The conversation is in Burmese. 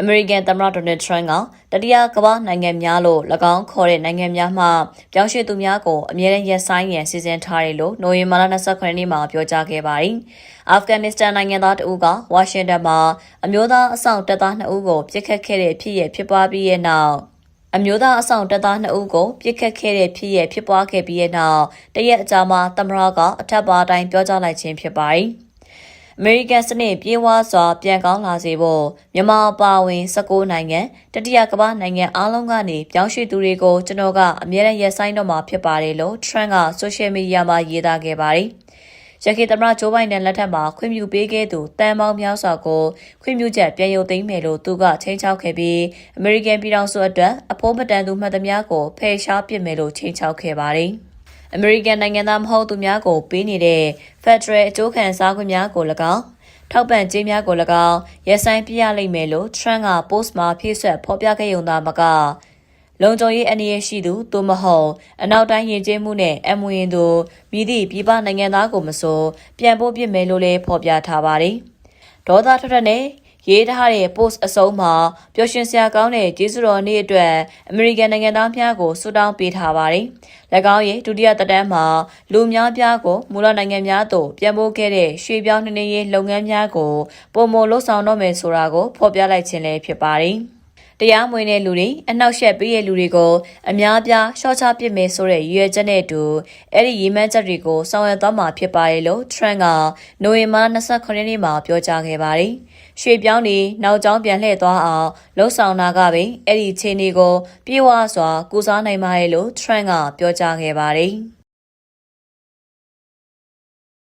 အမေရိကန်သမ္မတဒေါ်နယ်ထရန့်ကတတိယကမ္ဘာနိုင်ငံများလို့၎င်းခေါ်တဲ့နိုင်ငံများမှပြောင်းရွှေ့သူများကိုအမြဲတမ်းရပ်ဆိုင်းရန်စီစဉ်ထားတယ်လို့နိုဝင်ဘာလ29ရက်နေ့မှာပြောကြားခဲ့ပါတယ်။အာဖဂန်နစ္စတန်နိုင်ငံသားတဦးကဝါရှင်တန်မှာအမျိုးသားအဆောင်တပ်သား2ဦးကိုပြစ်ခတ်ခဲ့တဲ့ဖြစ်ရဖြစ်ပွားပြီးရဲ့နောက်အမျိုးသားအဆောင်တပ်သား2ဦးကိုပြစ်ခတ်ခဲ့တဲ့ဖြစ်ရဖြစ်ပွားခဲ့ပြီးရဲ့နောက်တရက်အကြာမှာသမ္မတကအထက်ပါအတိုင်းပြောကြားလိုက်ခြင်းဖြစ်ပါတယ်။ အမေရိကန်စနစ်ပြေဝစွာပြန်ကောင်းလာစေဖို့မြန်မာအပါအဝင်19နိုင်ငံတတိယကမ္ဘာနိုင်ငံအားလုံးကနေပြောင်းရွှေ့သူတွေကိုကျွန်တော်ကအမြဲတမ်းရက်ဆိုင်တော့မှာဖြစ်ပါတယ်လို့ Trump ကဆိုရှယ်မီဒီယာမှာရေးသားခဲ့ပါတယ်။ရခိုင်သမ္မတဂျိုးဘိုင်ဒန်လက်ထက်မှာခွင့်ပြုပေးခဲ့သူတန်ပေါင်းများစွာကိုခွင့်ပြုချက်ပြန်ရုပ်သိမ်းမယ်လို့သူကချိန်ချောက်ခဲ့ပြီးအမေရိကန်ပြည်ထောင်စုအတွက်အဖို့မတန်သူမှတ်သမျှကိုဖယ်ရှားပစ်မယ်လို့ချိန်ချောက်ခဲ့ပါတယ်။ အမေရိကန်နိုင်ငံသားမဟုတ်သူများကိုပေးနေတဲ့ Federal အကျိုးခံစားခွင့်များကို၎င်းထောက်ပံ့ကြေးများကို၎င်းရက်ဆိုင်ပြရလိမ့်မယ်လို့ Trump က post မှာဖြည့်ဆွတ်ဖော်ပြခဲ့ရုံသာမကလုံခြုံရေးအနေရရှိသူသို့မဟုတ်အနောက်တိုင်းယဉ်ကျေးမှုနဲ့အမွေသူမြည်သည့်ပြည်ပနိုင်ငံသားကိုမဆိုပြန်ပို့ပစ်မယ်လို့လည်းဖော်ပြထားပါတယ်။ဒေါသထွက်ထွက်နဲ့ ရေးထားတဲ့ post အစုံမှာပျော်ရွှင်စရာကောင်းတဲ့ကျေးဇူးတော်နေ့အတွက်အမေရိကန်နိုင်ငံသားများကိုဆုတောင်းပေးထားပါတယ်။၎င်းရဲ့ဒုတိယသက်တမ်းမှာလူများပြားကိုမူလနိုင်ငံများသို့ပြန်ပို့ခဲ့တဲ့ရွှေပြောင်းနှင်းရေးလုပ်ငန်းများကိုပုံမလို့ဆောင်တော့မယ်ဆိုတာကိုဖော်ပြလိုက်ခြင်းလည်းဖြစ်ပါတယ်။ တရားမဝင်တဲ့လူတွေအနှောက်ယှက်ပေးတဲ့လူတွေကိုအများပြားရှော့ချပစ်မယ်ဆိုတဲ့ရည်ရွယ်ချက်နဲ့အတူအဲ့ဒီရည်မှန်းချက်တွေကိုဆောင်ရွက်သွားမှာဖြစ်ပါတယ်လို့ Trump ကနိုဝင်ဘာ29ရက်နေ့မှာပြောကြားခဲ့ပါတယ်။ရွှေပြောင်းနေနောက်ကျောင်းပြန်လှည့်သွားအောင်လှုံ့ဆော်နာကပဲအဲ့ဒီခြေနေကိုပြေဝစွာကူစားနိုင်ပါတယ်လို့ Trump ကပြောကြားခဲ့ပါတယ်။